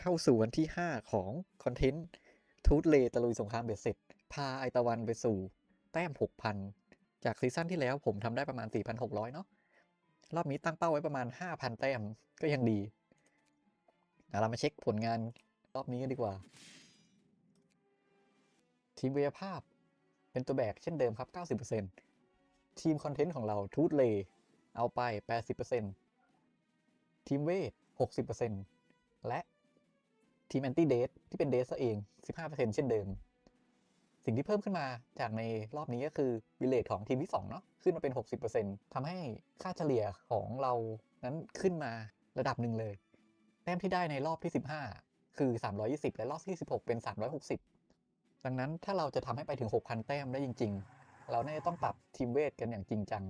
เข้าสู่วันที่ 5 ของคอนเทนต์ทูตเลตะลุยสงครามเบ็ดเสร็จ พาไอตะวันไปสู่ แต้ม 6,000 จากซีซั่นที่แล้วผมทำได้ประมาณ 4,600 เนาะรอบนี้ตั้งเป้าไว้ประมาณ 5,000 แต้มก็ยังดีเรามาเช็คผลงานรอบนี้กันดีกว่า ทีมวิทยาภาพเป็นตัวแบกเช่นเดิมครับ 90%ทีมคอนเทนต์ของเราทูตเลเอาไป 80%ทีมเวท 60%และ ทีมแอนตี้เดทที่เป็นเดทซะเอง 15%เช่นเดิม สิ่งที่เพิ่มขึ้นมาจากในรอบนี้ก็คือบิเลตของทีมที่ 2 เนาะขึ้นมาเป็น 60%ทำให้ค่าเฉลี่ยของเรานั้นขึ้นมาระดับหนึ่งเลย แต้มที่ได้ในรอบที่ 15 คือ 320 และรอบที่ 16 เป็น 360 ดังนั้นถ้าเราจะทำให้ไปถึง 6,000 แต้มได้จริง ๆ เราน่าจะต้องปรับทีมเวทกันอย่างจริงจัง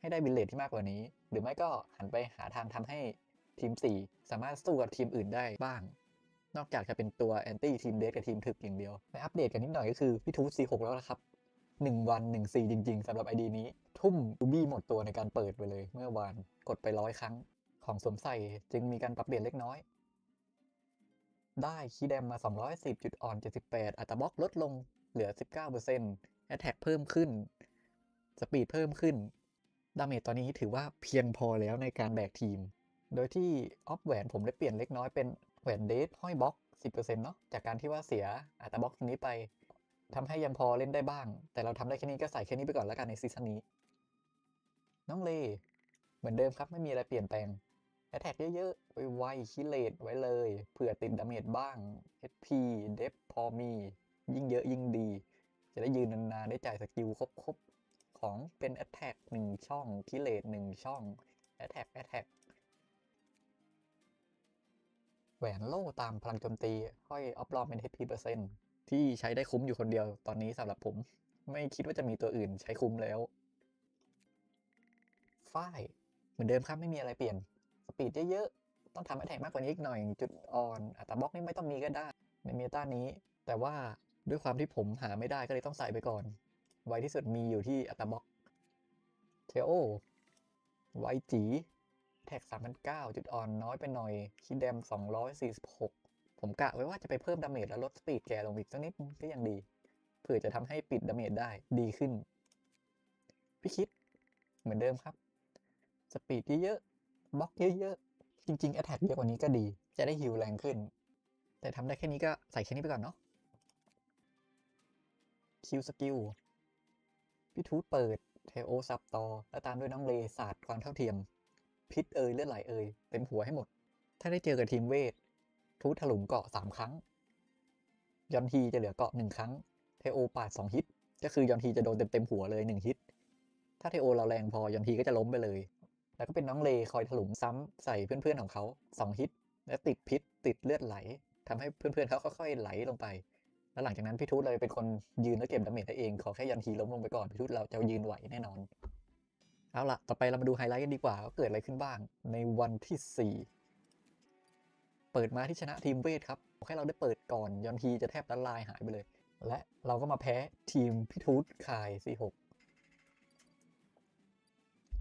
ให้ได้บิลเลตที่มากกว่านี้ หรือไม่ก็หันไปหาทางทำให้ทีม 4 สามารถสู้กับทีมอื่นได้บ้าง นอกจากจะเป็นตัวแอนตี้ทีมเดทกับทีมถึกอย่างเดียวไปอัปเดตกันนิดหน่อยก็คือพี่ทูต C6 แล้วนะครับ1วัน1 4จริง ๆสำหรับ ID นี้ ทุ่มรูบี้หมดตัวในการเปิดไปเลย เมื่อวานกดไปร้อยครั้งของสวมใส่จึงมีการปรับเปลี่ยนเล็กน้อย ได้คีย์แดมมา 210 จุดอ่อน 78 อัตราบล็อกลดลงเหลือ 19%แอตแทกเพิ่มขึ้น สปีดเพิ่มขึ้น ดาเมจตอนนี้ถือว่าเพียงพอแล้วในการแบกทีม โดยที่ออฟแหวนผมได้เปลี่ยนเล็กน้อยเป็น แหวนเดทห้อยบล็อก 10%เนาะจากการที่ว่าเสียอัตราบล็อกตรงนี้ไปทำให้ยังพอเล่นได้บ้าง แต่เราทำได้แค่นี้ก็ใส่แค่นี้ไปก่อนแล้วกันในซีซั่นนี้ น้องเล เหมือนเดิมครับไม่มีอะไรเปลี่ยนแปลงแอตแทกเยอะๆ ไวๆคิเลตไว้เลยเผื่อติดดาเมจบ้าง HP เดฟพอมี ยิ่งเยอะยิ่งดี จะได้ยืนนานๆ ได้จ่ายสกิลครบๆ ของเป็นแอตแทกหนึ่งช่องคิเลตหนึ่งช่องแอตแทกแอตแทก แหวนโล่ตามพลังโจมตีห้อยออฟลอมเป็น HP เปอร์เซ็นต์ที่ใช้ได้คุ้มอยู่คนเดียวตอนนี้สำหรับผม ไม่คิดว่าจะมีตัวอื่นใช้คุ้มแล้วฝ้ายเหมือนเดิมครับไม่มีอะไรเปลี่ยน สปีดเยอะๆ ต้องทำแอตแทกมากกว่านี้อีกหน่อย จุดอ่อน อัตาบล็อกนี่ไม่ต้องมีก็ได้ ในเมตานี้ แต่ว่าด้วยความที่ผมหาไม่ได้ก็เลยต้องใส่ไปก่อน ไวที่สุดมีอยู่ที่อัตาบล็อกเทโอไวจี แท็ก3,009จุดอ่อนน้อยไปหน่อย คิดแดม 246 ผมกะไว้ว่าจะไปเพิ่มดาเมจแล้วลดสปีดแกลงอีกสักนิดก็ยังดี เผื่อจะทำให้ปิดดาเมจได้ดีขึ้น พี่คิดเหมือนเดิมครับ สปีดเยอะๆบล็อกเยอะๆ จริงๆแอ t แทกเยอะกว่านี้ก็ดี จะได้ฮิลแรงขึ้น แต่ทำได้แค่นี้ก็ใส่แค่นี้ไปก่อนเนาะคิวสกิลพี่ทูตเปิดเทโอซับต่อ แล้วตามด้วยน้องเลศาสตร์ความเท่าเทียม พิษเอยเลือดไหลเอยเต็มหัวให้หมด ถ้าได้เจอกับทีมเวท ทูตถลุงเกาะ3ครั้ง ยอนทีจะเหลือเกาะ1ครั้ง เทโอปาด2ฮิต ก็คือยอนทีจะโดนเต็มๆหัวเลย1ฮิต ถ้าเทโอเราแรงพอยอนทีก็จะล้มไปเลย แล้วก็เป็นน้องเลคอยถลุงซ้ำใส่เพื่อนๆของเขา2ฮิต และติดพิษติดเลือดไหลทำให้เพื่อนๆเขาค่อยๆไหลลงไป แล้วหลังจากนั้นพี่ทูตเลยเป็นคนยืนแล้วเก็บดาเมจได้เอง ขอแค่ยันทีล้มลงไปก่อนพี่ทูตเราจะยืนไหวแน่นอน เอาละต่อไปเรามาดูไฮไลท์กันดีกว่าว่าเกิดอะไรขึ้นบ้างในวันที่ 4 เปิดมาที่ชนะทีมเวทครับแค่เราได้เปิดก่อนยอนทีจะแทบละลายหายไปเลย และเราก็มาแพ้ทีมพี่ทูตคาย C6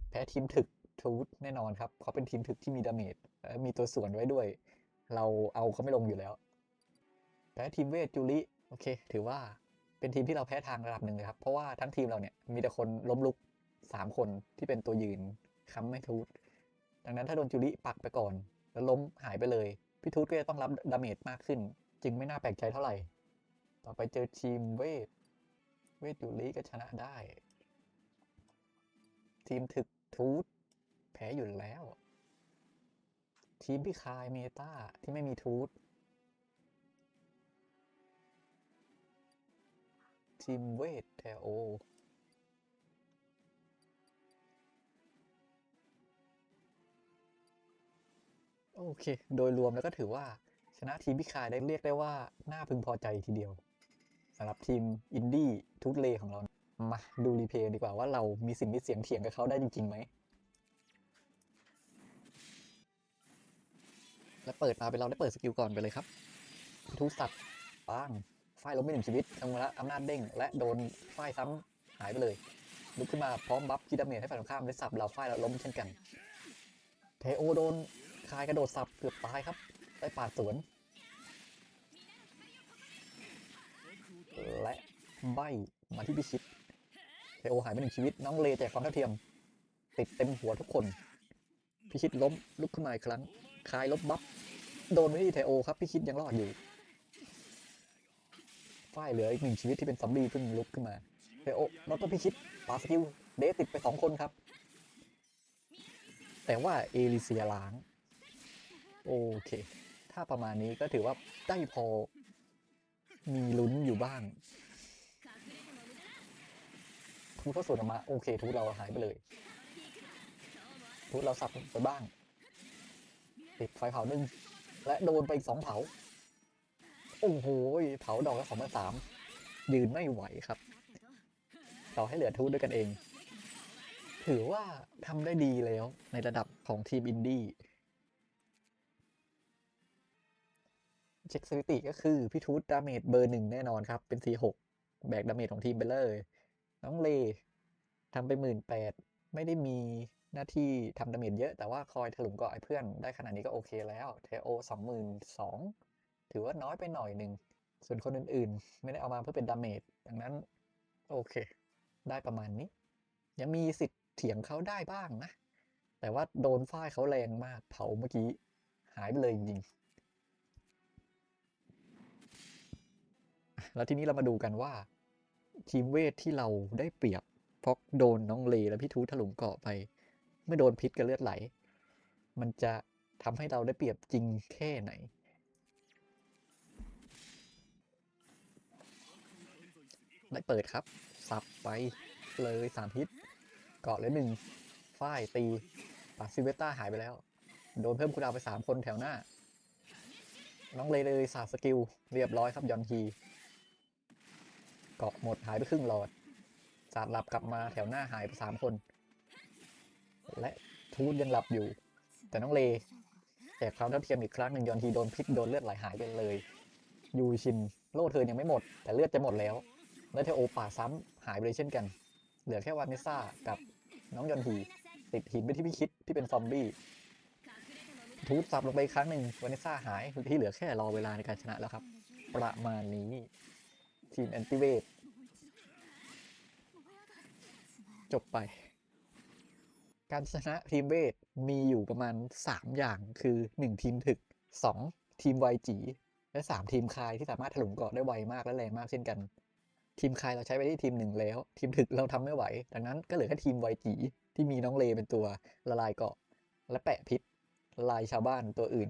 แพ้ทีมถึกทูตแน่นอนครับเขาเป็นทีมถึกที่มีดาเมจและมีตัวส่วนไว้ด้วย เราเอาเขาไม่ลงอยู่แล้วแพ้ทีมเวทจูริโอเค ถือว่าเป็นทีมที่เราแพ้ทางระดับหนึ่งเลยครับ เพราะว่าทั้งทีมเราเนี่ยมีแต่คนล้มลุก 3 คนที่เป็นตัวยืนค้ำไม่ทูตดังนั้นถ้าโดนจูริปักไปก่อน แล้วล้มหายไปเลย พี่ทูตก็จะต้องรับดาเมจมากขึ้น จึงไม่น่าแปลกใจเท่าไหร่ ต่อไปเจอทีมเวท เวทจูริก็ชนะได้ ทีมถึกทูตแพ้อยู่แล้ว ทีมพี่คายเมตาที่ไม่มีทูตทีมเวทแทโอ โอเค โดยรวมแล้วก็ถือว่าชนะทีมพี่คายได้เรียกได้ว่า น่าพึงพอใจทีเดียวสำหรับทีมอินดี้ทุตเลของเรา มาดูรีเพย์ดีกว่าว่าเรามีสิ่งมีเสียงเถียงกับเขาได้จริงๆไหม แล้วเปิดมาเป็นเราได้เปิดสกิลก่อนไปเลยครับ ทุสัตว์ปังไฟล้มไปหนึ่งชีวิตทำละอำนาจเด้ง และโดนไฟซ้ำหายไปเลยลุกขึ้นมาพร้อมบัฟคิดดาเมจให้ฝ่ายตรงข้ามได้สับเราไฟแล้วล้มเช่นกัน เทโอโดน คายกระโดดสับเกือบตายครับ ได้ปาดสวน และใบมาที่พิชิตเทโอหายไปหนึ่งชีวิต น้องเลแจกความเท่าเทียม ติดเต็มหัวทุกคน พิชิตล้มลุกขึ้นมาอีกครั้ง คายลบบัฟโดนไปที่เทโอครับ พิชิตยังรอดอยู่ฝ้ายเหลืออีกหนึ่งชีวิตที่เป็นซอมบี้เพิ่งลุกขึ้นมาเทโอนอตพิชิตปาสกิลเดติดไปสองคนครับ แต่ว่าเอลิเซียล้าง โอเค ถ้าประมาณนี้ก็ถือว่าได้พอ มีลุ้นอยู่บ้างทูตเขาสวนออกมาโอเคทูตเราหายไปเลยทูตเราสับไปบ้างติดไฟเผาหนึ่งและโดนไปอีกสองเผา โอ้โหเผาดอกละสองพันสามยืนไม่ไหวครับ ต่อให้เหลือทูตด้วยกันเอง ถือว่าทำได้ดีแล้วในระดับของทีมอินดี้ เช็คสถิติก็คือพี่ทูตดาเมจเบอร์หนึ่งแน่นอนครับ เป็น C6 แบกดาเมจของทีมไปเลย น้องเลทำไปหมื่นแปดไม่ได้มีหน้าที่ทำดาเมจเยอะแต่ว่าคอยถลุงเกาะไอ้เพื่อนได้ขนาดนี้ก็โอเคแล้วเทโอสองหมื่นสองถือว่าน้อยไปหน่อยหนึ่ง ส่วนคนอื่นๆ ไม่ได้เอามาเพื่อเป็นดาเมจดังนั้น โอเค ได้ประมาณนี้ ยังมีสิทธิ์เถียงเขาได้บ้างนะ แต่ว่าโดนฝ้ายเขาแรงมากเผาเมื่อกี้ หายไปเลยจริง แล้วทีนี้เรามาดูกันว่า ทีมเวทที่เราได้เปรียบเพราะโดนน้องเลและพี่ทูถลุงเกาะไปไม่โดนพิษกับเลือดไหล มันจะทำให้เราได้เปรียบจริงแค่ไหน ได้เปิดครับ สับไปเลยสามฮิตเกาะเลยหนึ่งฝ้ายตีปาซิเวต้าหายไปแล้ว โดนเพิ่มคูลดาวไปสามคนแถวหน้า น้องเลเลยสาดสกิล เรียบร้อยครับยอนฮี เกาะหมดหายไปครึ่งหลอดสาดหลับกลับมาแถวหน้าหายไปสามคน และทูตยังหลับอยู่ แต่น้องเลแจกความเท่าเทียมอีกครั้งหนึ่งยอนฮีโดนพิษโดนเลือดไหลหายไปเลย ยูชินโล่เธอยังไม่หมด แต่เลือดจะหมดแล้ว แล้วเทโอป่าซ้ำหายไปเลยเช่นกัน เหลือแค่วานิสซ่ากับน้องยอนฮีติดหินไปที่พี่คิดที่เป็นซอมบี้ทูตสับลงไปอีกครั้งหนึ่งวานิสซ่าหายที่เหลือแค่รอเวลาในการชนะแล้วครับ ประมาณนี้ ทีมแอนติเวทจบไป การชนะทีมเวทมีอยู่ประมาณ 3 อย่างคือ 1 ทีมถึก 2 ทีมไวจีและ 3 ทีมคายที่สามารถถลุงเกาะได้ไวมากและแรงมากเช่นกัน ทีมคายเราใช้ไปที่ทีมหนึ่งแล้ว ทีมถึกเราทำไม่ไหว ดังนั้นก็เหลือแค่ทีมไวจีที่มีน้องเลเป็นตัวละลายเกาะ และแปะพิษละลายชาวบ้านตัวอื่น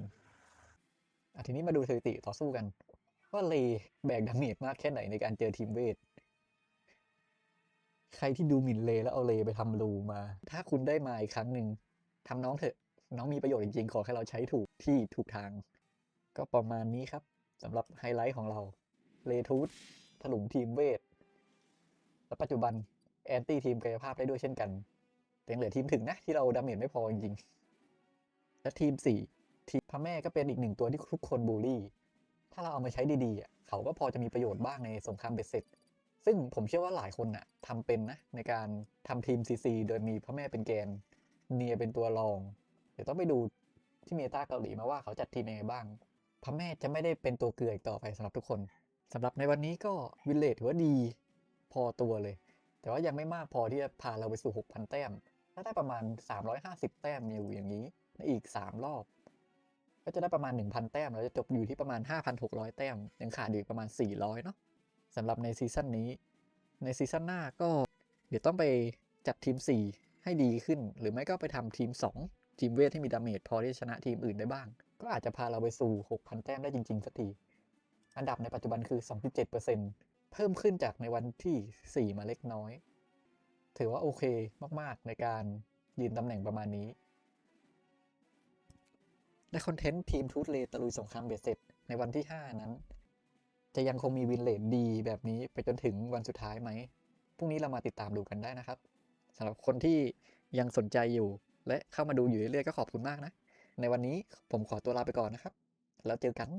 อทีนี้มาดูสถิติต่อสู้กัน ว่าเลแบกดาเมจมากแค่ไหนในการเจอทีมเวท ใครที่ดูหมิ่นเลแล้วเอาเลไปทำรูมา ถ้าคุณได้มาอีกครั้งหนึ่งทำน้องเถอะ น้องมีประโยชน์จริงๆ ขอแค่เราใช้ถูกที่ถูกทาง ก็ประมาณนี้ครับสำหรับไฮไลท์ของเรา เลทูธถลุงทีมเวท และปัจจุบันแอนตี้ทีมกายภาพได้ด้วยเช่นกันแต่งเหลือทีมถึงนะที่เราดาเมจไม่พอจริงๆและทีม 4 ทีมพระแม่ก็เป็นอีกหนึ่งตัวที่ทุกคนบูลลี่าเราเอามาใช้ดีๆเขาก็พอจะมีประโยชน์บ้างในสงครามเบ็ดเสร็จซึ่งผมเชื่อว่าหลายคนน่ะทำเป็นนะในการทำทีมซีซีโดยมีพระแม่เป็นแกนเนียเป็นตัวรอง เดี๋ยวต้องไปดูที่เมตาเกาหลีมาว่าเขาจัดทีมยังไงบ้างพระแม่จะไม่ได้เป็นตัวเกลืออีกต่อไปสำหรับทุกคนสำหรับในวันนี้ก็วิลเลจถือว่าดีพอตัวเลย แต่ว่ายังไม่มากพอที่จะพาเราไปสู่ 6,000 แต้ม ถ้าได้ประมาณ 350 แต้มอยู่อย่างนี้ในอีก 3 รอบ ก็จะได้ประมาณ 1,000 แต้ม เราจะจบอยู่ที่ประมาณ 5,600 แต้ม ยังขาดอยู่ประมาณ 400 เนาะสำหรับในซีซั่นนี้ ในซีซั่นหน้าก็เดี๋ยวต้องไปจัดทีม 4 ให้ดีขึ้น หรือไม่ก็ไปทำทีม 2 ทีมเวทที่มีดาเมจพอที่จะชนะทีมอื่นได้บ้าง ก็อาจจะพาเราไปสู่ 6,000 แต้มได้จริงๆสักที อันดับในปัจจุบันคือ 2.7%เพิ่มขึ้นจากในวันที่ 4 มาเล็กน้อย ถือว่าโอเคมากๆในการยืนตำแหน่งประมาณนี้ ในคอนเทนต์ทีมทูตเลตะลุยสงครามเบ็ดเสร็จในวันที่ 5 นั้น จะยังคงมีวินเลดดีแบบนี้ไปจนถึงวันสุดท้ายไหมพรุ่งนี้เรามาติดตามดูกันได้นะครับสำหรับคนที่ยังสนใจอยู่ และเข้ามาดูอยู่เรื่อยๆก็ขอบคุณมากนะ ในวันนี้ผมขอตัวลาไปก่อนนะครับ แล้วเจอกัน